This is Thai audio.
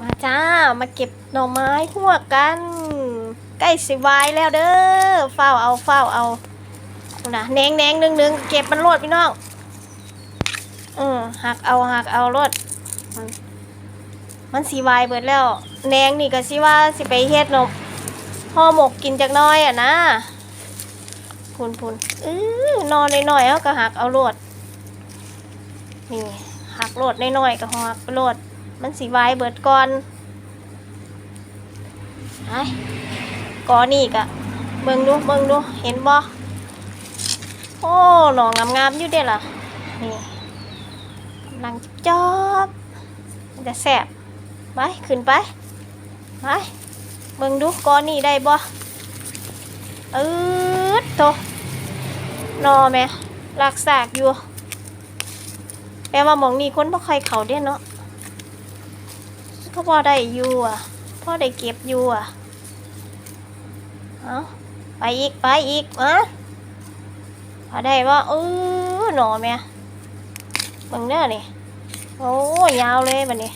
มาจ้า มาเก็บหน่อไม้หัวกัน ใกล้สิวายแล้วเด้อเฝ้าเอาเฝ้าเอานะแนงแนงหนึ่งหนึ่งเก็บมันโลดพี่น้องเออหักเอาหักเอาโลดมันมันสีวายเบิดแล้วแนงนี่ก็สิว่าสิไปเฮ็ดนมห่อหมกกินจากน้อยอะนะพุนพุนเออนอนหน่อยๆเอาก็หักเอาโลดนี่หักโลดน้อยๆก็หักไปโลด มันสีไวายเบิดก่อนไอ้ก่อนี่กะเบิ่งดูเบิ่งดูเห็นบ่โอ้หนองงามๆอยู่เด้ล่ะนี่กำลังจอบจะแสบไปขึ้นไปไปเบิ่งดูก่อนี่ได้บ่อืดโตนอแม่ลากสากอยู่แปลว่าหมองนี่คนบ่ค่อยเข้าเด้เนาะ ก็พอได้อยู่อะพอได้เก็บอยู่อะเอาไปอีกไปอีกอะพอได้ว่าเออหนอแม่บังเด้อนี่โอ้ยาวเลยบัดนี้